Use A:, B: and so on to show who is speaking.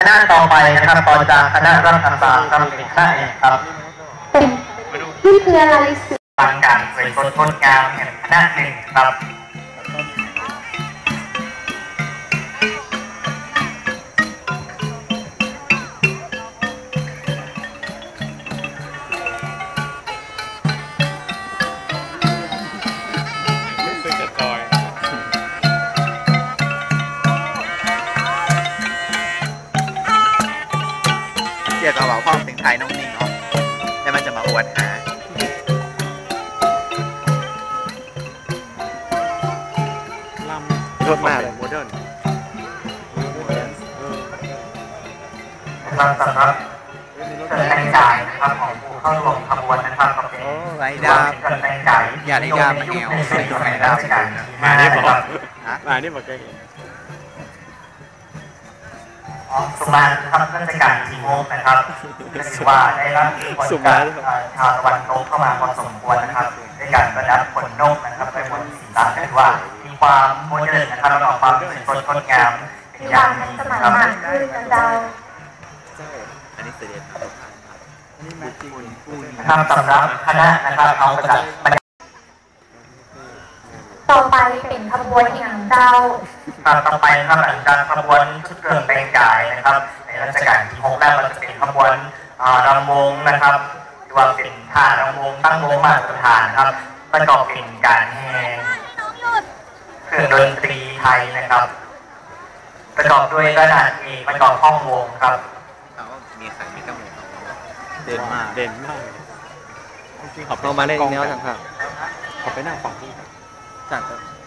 A: คณะต่อไปนะครับต่อจากคณะรัฐศาสตร์ครับเป็นคณะเอกครับ
B: เป็นที่คืออะไรสื่อ
A: ฟังการสวยสดงดงามแห่งคณะหนึ่งครับ
C: กี่ย
D: วกับว่าความถึงไทยน้องนิ่งเนาะแล้วมันจะมาอวดหา
C: ลำ
D: รถมากเลยโมเดิร์น
A: ครับสำหรับเครื่องแต่งกายนะครับของผู้เข้าร่วมขบวนนะครับ
D: โอ้ไร
A: ดา
D: ดา
A: เครื่องแต่งกาย
D: อย่าได้ดามาแนว
A: ใสมัยรัชกาลที่
C: มา
A: ห้า
C: นี่
A: นะ
C: บอกมานี่บอกแกเห็น
A: ของ สุมาครับราชการที่หกนะครับก็ถือว่าได้รับอิทธิพลจากเอ่อชาวตะวันตกเข้ามาพอสมควรนะครับด้วยการประดับขนนกนะครับด้วยบนศีรษะถือว่ามีความโมเดิร์นนะครับแล้วก็ความสวยสดงดงามเป็น
B: มี
A: อย่าว
B: คางม
A: ดี
B: ทันสมัย
A: นะครับ
B: มากขึ้นกันเดา
D: อันนี้เสด็จครับอันนี้แมทชิ่งคู่นี้
A: นะครับสำหรับคณะนะครับเขาก็จะบรรยาย
B: ต่อ ไปเป็นขบวนอย่างเดา
A: ครับต่อไปนะครับหลังจากขบวนชุดเครื่องแต่งกายนะครับ ในรัชกาลที่หกแล้วก็จะเป็นขบวนอ่ารำวงนะครับหรือว่าเป็นท่ารำวงตั้งวงมาตรฐานครับประกอบเป็นการแห่เครื่องดนตรีไทยนะครับ ประกอบด้วยระนาดเอกประกอบห้องวงครับ
D: เขามีขายมีกระหมูเด่นมาก
C: เด่นมากจริงๆ
E: เรามาเล่นแนวทางข้าง
C: เขาไปนั่งฝั่ง ที่
E: จาก